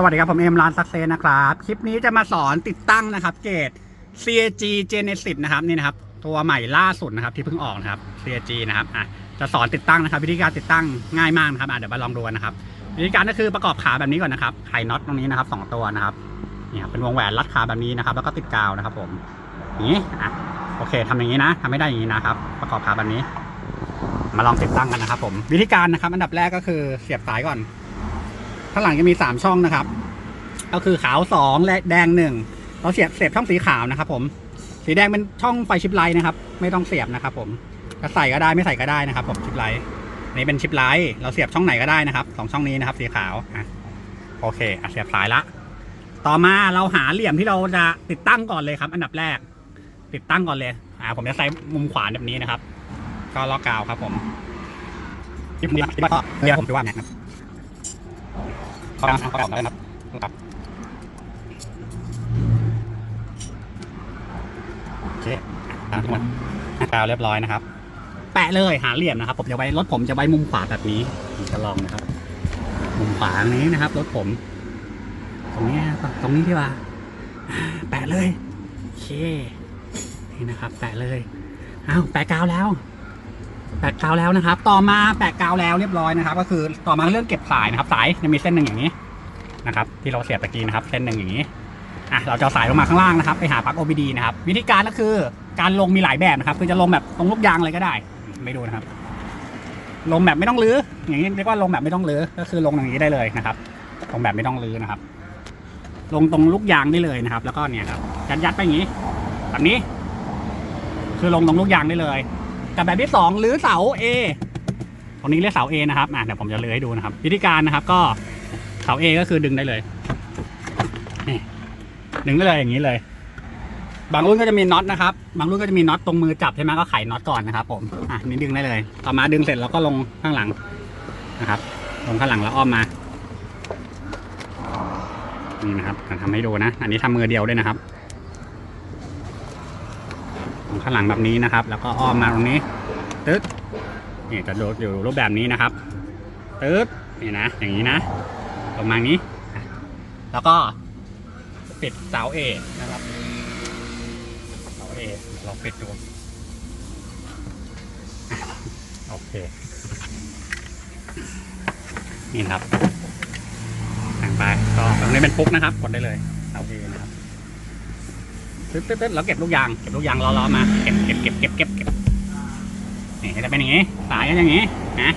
สวัสดีครับผมเอ็มร้านซักเซนนะครับ คลิปนี้จะมาสอนติดตั้งนะครับ เกรด CAG Genesis นะครับนี่นะครับ ตัวใหม่ล่าสุดนะครับที่เพิ่งออกนะครับ CAG นะครับอะจะสอนติดตั้งนะครับ วิธีการติดตั้งง่ายมากนะครับอะเดี๋ยวมาลองดูนะครับ วิธีการก็คือประกอบขาแบบนี้ก่อนนะครับไขน็อตตรงนี้นะครับสองตัวนะครับเนี่ยครับเป็นวงแหวนรัดขาแบบนี้นะครับ แล้วก็ติดกาวนะครับ ผมนี้อะโอเคทำอย่างนี้นะทำไม่ได้อย่างนี้นะครับ ประกอบขาแบบนี้ มาลองติดตั้งกันนะครับ ผมวิธีการนะครับ อันดับแรกก็คือเสียบสายก่อน ข้างหลังจะมีสามช่องนะครับ ก็คือขาวสองและแดงหนึ่งเราเสียบเสียบช่องสีขาวนะครับผม สีแดงเป็นช่องไฟชิปไลท์นะครับ ไม่ต้องเสียบนะครับ ผมจะใส่ก็ได้ไม่ใส่ก็ได้นะครับ ผมชิปไลท์นี้เป็นชิปไลท์เราเสียบช่องไหนก็ได้นะครับสองช่องนี้นะครับ สีขาวอะโอเคอะเสียบสายละ ต่อมาเราหาเหลี่ยมที่เราจะติดตั้งก่อนเลยครับ อันดับแรก ติดตั้งก่อนเลยอ่าผมจะใส่มุมขวาแบบนี้นะครับ ก็ล็อกกาวครับ ผมที่ผมเรียกว่าเรียกผมคือว่าไงครับ เข้าไปเข้าไปออกได้นะครับโอเคตามทุกคนกาวเรียบร้อยนะครับ แปะเลยหาเหลี่ยมนะครับ ผมจะไว้รถผมจะไว้มุมขวาแบบนี้จะลองนะครับ มุมขวานี้นะครับรถผม ตรงนี้ตรงนี้ที่ว่า แปะเลยโอเคนี่นะครับ แปะเลยอ้าวแปะกาวแล้ว แปะกาวแล้วนะครับ ต่อมาแปะกาวแล้วเรียบร้อยนะครับ ก็คือต่อมาเรื่องเก็บสายนะครับ สายจะมีเส้นหนึ่งอย่างนี้นะครับ ที่เราเสียบตะกี้นะครับ เส้นหนึ่งอย่างนี้อะเราจะสายลงมาข้างล่างนะครับ ไปหาปลั๊ก OBD นะครับ วิธีการก็คือการลงมีหลายแบบนะครับ คือจะลงแบบตรงลูกยางเลยก็ได้ ไม่ดูนะครับ ลงแบบไม่ต้องรื้ออย่างนี้เรียกว่าลงแบบไม่ต้องรื้อก็คือลงอย่างนี้ได้เลยนะครับลงแบบไม่ต้องรื้อนะครับ ลงตรงลูกยางได้เลยนะครับ แล้วก็เนี่ยครับยัดยัดไปอย่างนี้ แบบนี้ คือลงตรงลูกยางได้เลย กับแบบที่สองหรือเสา A ตรงนี้เรียกเสา A นะครับอะเดี๋ยวผมจะเลื้อให้ดูนะครับ วิธีการนะครับก็เสา A ก็คือดึงได้เลยนี่ดึงได้เลยอย่างนี้เลย บางรุ่นก็จะมีน็อตนะครับ บางรุ่นก็จะมีน็อตตรงมือจับใช่ไหมก็ไขน็อตก่อนนะครับ ผมอะนี่ดึงได้เลย ต่อมาดึงเสร็จแล้วก็ลงข้างหลังนะครับ ลงข้างหลังแล้วอ้อมมานี่นะครับทำให้ดูนะ อันนี้ทำมือเดียวด้วยนะครับ ข้างหลังแบบนี้นะครับ แล้วก็อ้อมมาตรงนี้ตึ๊ดนี่จะดูอยู่รูปแบบนี้นะครับตึ๊ดนี่นะ อย่างนี้นะประมาณนี้ แล้วก็ปิดเสาเอนะครับเสาเอลองปิดดูโอเค นี่ครับทางไปก็ตรงนี้เป็นฟุกนะครับ กดได้เลยเสาเอนะครับ ตึ๊ดตึ๊ดตึ๊ดแล้วเก็บลูกยางเก็บลูกยางล้อๆมาเก็บเก็บเก็บเก็บเก็บเก็บนี่จะเป็นอย่างนี้สายก็อย่างนี้นะ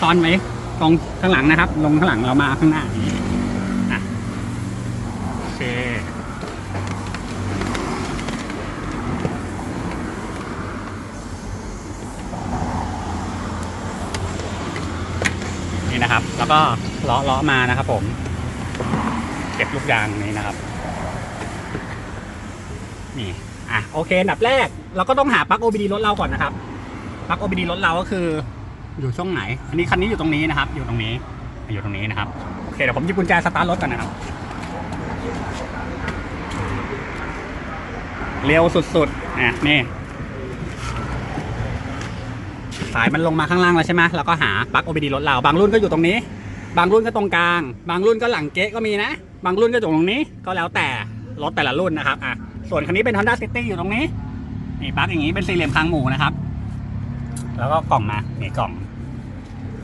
ซ้อนไว้ตรงข้างหลังนะครับ ลงข้างหลังเรามาข้างหน้าอย่างนี้อะโอเคนี่นะครับ แล้วก็ล้อล้อมานะครับผม เก็บลูกยางนี้นะครับ นี่อะโอเคอันดับแรกเราก็ต้องหาปลั๊ก OBD รถเราก่อนนะครับปลั๊ก OBD รถเราก็คืออยู่ช่องไหน อันนี้คันนี้อยู่ตรงนี้นะครับ อยู่ตรงนี้อยู่ตรงนี้นะครับโอเคเดี๋ยวผมหยิบกุญแจสตาร์ทรถกันนะครับเร็วสุดๆอะนี่สายมันลงมาข้างล่างแล้วใช่ไหมเราก็หาปลั๊ก OBD รถเรา บางรุ่นก็อยู่ตรงนี้ บางรุ่นก็ตรงกลาง บางรุ่นก็หลังเก๊ะก็มีนะ บางรุ่นก็อยู่ตรงนี้ก็แล้วแต่ รถแต่ละรุ่นนะครับอะส่วนคันนี้เป็น Honda City อยู่ตรงนี้นี่ปลั๊กอย่างนี้เป็นสี่เหลี่ยมคางหมูนะครับ แล้วก็กล่องมานี่กล่อง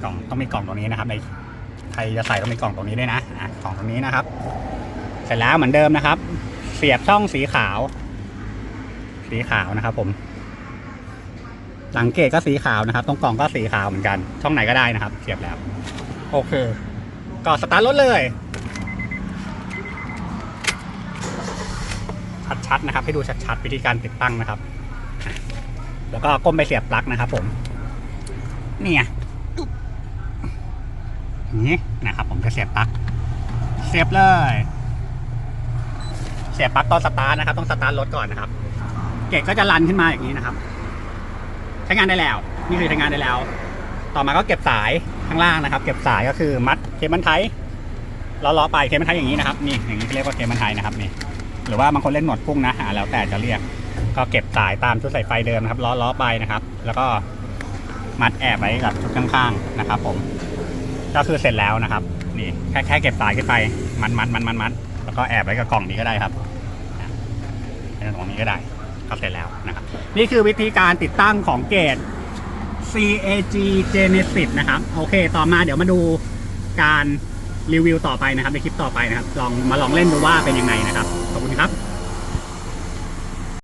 กล่องต้องมีกล่องตรงนี้นะครับในใครจะใส่ต้องมีกล่องตรงนี้ด้วยนะอะกล่องตรงนี้นะครับ เสร็จแล้วเหมือนเดิมนะครับ เสียบช่องสีขาว สีขาวนะครับ ผมหลังเกตก็สีขาวนะครับตรงกล่องก็สีขาวเหมือนกัน ช่องไหนก็ได้นะครับ เสียบแล้ว โอเค ก็สตาร์ทรถเลย ชัดๆนะครับ ให้ดูชัดๆวิธีการติดตั้งนะครับ แล้วก็ก้มไปเสียบปลั๊กนะครับ ผมนี่ไงนี้นะครับ ผมจะเสียบปลั๊กเสียบเลย เสียบปลั๊กตอนสตาร์ทนะครับ ต้องสตาร์ทรถก่อนนะครับ เกตก็จะรันขึ้นมาอย่างนี้นะครับ ใช้งานได้แล้ว นี่คือใช้งานได้แล้ว ต่อมาก็เก็บสายข้างล่างนะครับ เก็บสายก็คือมัดเคเบิลไทล้อๆไปเคเบิลไทอย่างนี้นะครับ นี่อย่างนี้เรียกว่าเคเบิลไทนะครับนี่ หรือว่าบางคนเล่นหนวดกุ้งนะอ่าแล้วแต่จะเรียก ก็เก็บสายตามชุดใส่ไฟเดิมนะครับล้อล้อไปนะครับ แล้วก็มัดแอบไว้กับชุดข้างๆนะครับ ผม ก็คือเสร็จแล้วนะครับ นี่แค่แค่เก็บสายขึ้นไปมันมันมันมันมันแล้วก็แอบไว้กับกล่องนี้ก็ได้ครับไว้ในกล่องนี้ก็ได้ก็เสร็จแล้วนะครับ นี่คือวิธีการติดตั้งของเกต CAG Genesis นะครับ โอเค ต่อมาเดี๋ยวมาดูการ รีวิวต่อไปนะครับในคลิปต่อไปนะครับ ลองมาลองเล่นดูว่าเป็นยังไงนะครับ ขอบคุณครับ